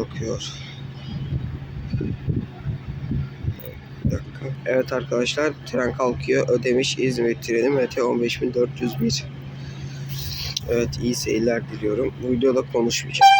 Kalkıyor. Bir dakika. Evet arkadaşlar tren kalkıyor. Ödemiş İzmir treni MT 15401. Evet iyi seyirler diliyorum. Bu videoda konuşmayacağım.